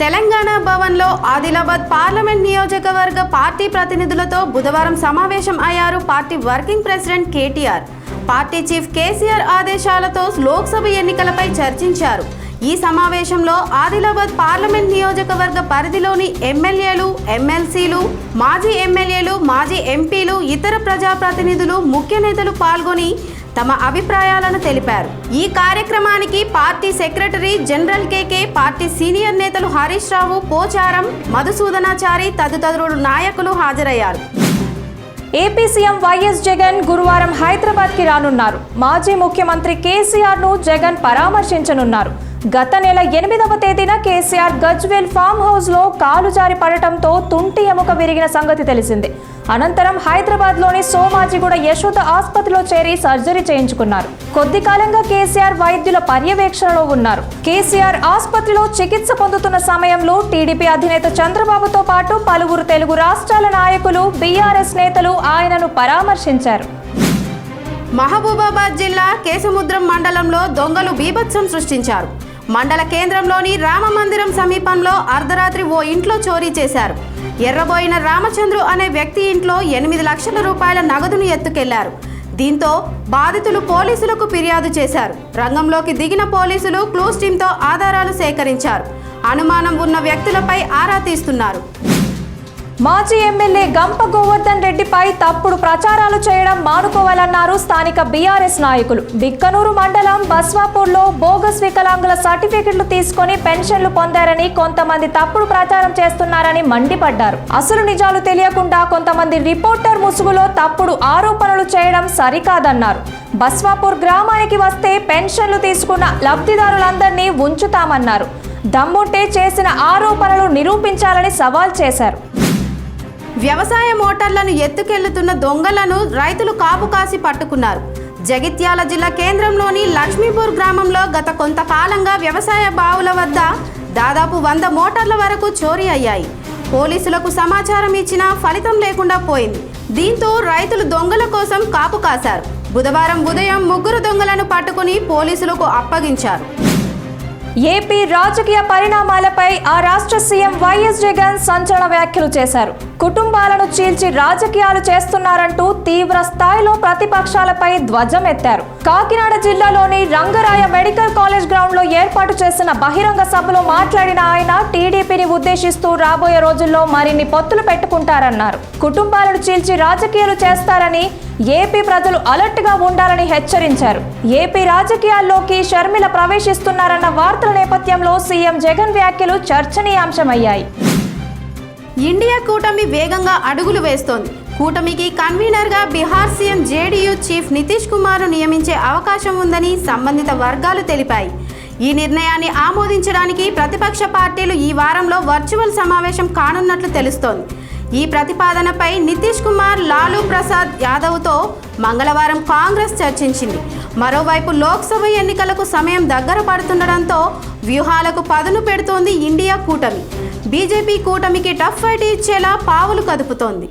తెలంగాణ భవన్లో ఆదిలాబాద్ పార్లమెంట్ నియోజకవర్గ పార్టీ ప్రతినిధులతో బుధవారం సమావేశం అయ్యారు party working president KTR. Party chief KCR ఆదేశాలతో లోక్సభ ఎన్నికలపై చర్చించారు. ఈ సమావేశంలో ఆదిలాబాద్ పార్లమెంట్ నియోజకవర్గ పరిధిలోని ఎమ్మెల్యేలు ఎమ్మెల్సీలు మాజీ ఎమ్మెల్యేలు మాజీ ఎంపీలు ఇతర ప్రజాప్రతినిధులు ముఖ్య నేతలు పాల్గొని తమ అభిప్రాయాలను తెలిపారు. ఈ కార్యక్రమానికి party secretary general KK party senior నేతలు హరీష్ రావు పోచారం మధుసూదనాచారి తదితరులు నాయకులు హాజరయ్యారు. ఏపీ సీఎం వైఎస్ జగన్ గురువారం హైదరాబాద్కి రానున్నారు. మాజీ ముఖ్యమంత్రి కేసీఆర్ను జగన్ పరామర్శించనున్నారు. గత నెల ఎనిమిదవ తేదీన కేసీఆర్ గజ్వేల్ ఫామ్ హౌస్లో కాలు జారి పడటంతో తుంటి ఎముక విరిగిన సంగతి తెలిసిందే. అనంతరం హైదరాబాద్లోని సోమాజిగూడ యశోద ఆసుపత్రిలో చేరి సర్జరీ చేయించుకున్నారు. కొద్ది కాలంగా కేసీఆర్ వైద్యుల పర్యవేక్షణలో ఉన్నారు. కేసీఆర్ ఆసుపత్రిలో చికిత్స పొందుతున్న సమయంలో టీడీపీ అధినేత చంద్రబాబుతో పాటు పలువురు తెలుగు రాష్ట్రాల నాయకులు బీఆర్ఎస్ నేతలు ఆయనను పరామర్శించారు. మహబూబాబాద్ జిల్లా కేసముద్రం మండలంలో దొంగలు బీభత్సం సృష్టించారు. మండల కేంద్రంలోని రామ మందిరం సమీపంలో అర్ధరాత్రి ఓ ఇంట్లో చోరీ చేశారు. ఎర్రబోయిన రామచంద్రు అనే వ్యక్తి ఇంట్లో ఎనిమిది లక్షల రూపాయల నగదును ఎత్తుకెళ్ళారు. దీంతో బాధితులు పోలీసులకు ఫిర్యాదు చేశారు. రంగంలోకి దిగిన పోలీసులు క్లూస్ టీంతో ఆధారాలు సేకరించారు. అనుమానం ఉన్న వ్యక్తులపై ఆరా తీస్తున్నారు. మాజీ ఎమ్మెల్యే గంప గోవర్ధన్ రెడ్డిపై తప్పుడు ప్రచారాలు చేయడం మానుకోవాలన్నారు స్థానిక బీఆర్ఎస్ నాయకులు. బిక్కనూరు మండలం బస్వాపూర్లో బోగస్ వికలాంగుల సర్టిఫికెట్లు తీసుకొని పెన్షన్లు పొందారని కొంతమంది తప్పుడు ప్రచారం చేస్తున్నారని మండిపడ్డారు. అసలు నిజాలు తెలియకుండా కొంతమంది రిపోర్టర్ ముసుగులో తప్పుడు ఆరోపణలు చేయడం సరికాదన్నారు. బస్వాపూర్ గ్రామానికి వస్తే పెన్షన్లు తీసుకున్న లబ్ధిదారులందరినీ ఉంచుతామన్నారు. దమ్ముంటే చేసిన ఆరోపణలు నిరూపించాలని సవాల్ చేశారు. వ్యవసాయ మోటార్లను ఎత్తుకెళ్ళుతున్న దొంగలను రైతులు కాపు కాసి పట్టుకున్నారు. జగిత్యాల జిల్లా కేంద్రంలోని లక్ష్మీపూర్ గ్రామంలో గత కొంతకాలంగా వ్యవసాయ బావుల వద్ద దాదాపు వంద మోటార్ల వరకు చోరీ అయ్యాయి. పోలీసులకు సమాచారం ఇచ్చినా ఫలితం లేకుండా పోయింది. దీంతో రైతులు దొంగల కోసం కాపు కాశారు. బుధవారం ఉదయం ముగ్గురు దొంగలను పట్టుకుని పోలీసులకు అప్పగించారు. ఏపీ రాజకీయ పరిణామాలపై ఆ రాష్ట్ర సీఎం వైఎస్ జగన్ సంచలన వ్యాఖ్యలు చేశారు. కుటుంబాలను చీల్చి రాజకీయాలు చేస్తున్నారంటూ తీవ్ర స్థాయిలో ప్రతిపక్షాలపై ధ్వజం ఎత్తారు కాకినాడ జిల్లాలోని రంగరాయ మెడికల్ కాలేజ్ గ్రౌండ్లో ఏర్పాటు చేసిన బహిరంగ సభలో మాట్లాడిన ఆయన టీడీపీని ఉద్దేశిస్తూ రాబోయే రోజుల్లో మరిన్ని పొత్తులు పెట్టుకుంటారన్నారు. కుటుంబాలను చీల్చి రాజకీయాలు చేస్తారని ఏపీ ప్రజలు అలర్ట్గా ఉండాలని హెచ్చరించారు. ఏపీ రాజకీయాల్లోకి షర్మిల ప్రవేశిస్తున్నారన్న వార్తల నేపథ్యంలో సీఎం జగన్ వ్యాఖ్యలు చర్చనీయాంశమయ్యాయి. ఇండియా కూటమి వేగంగా అడుగులు వేస్తోంది. కూటమికి కన్వీనర్గా Bihar CM JDU chief Nitish కుమార్ను నియమించే అవకాశం ఉందని సంబంధిత వర్గాలు తెలిపాయి. ఈ నిర్ణయాన్ని ఆమోదించడానికి ప్రతిపక్ష పార్టీలు ఈ వారంలో వర్చువల్ సమావేశం కానున్నట్లు తెలుస్తోంది. ఈ ప్రతిపాదనపై నితీష్ కుమార్ లాలూ ప్రసాద్ యాదవ్తో మంగళవారం కాంగ్రెస్ చర్చించింది. మరోవైపు లోక్సభ ఎన్నికలకు సమయం దగ్గర పడుతుండటంతో వ్యూహాలకు పదును పెడుతోంది ఇండియా కూటమి. బీజేపీ కూటమికి టఫ్ ఫైట్ ఇచ్చేలా పావులు కదుపుతోంది.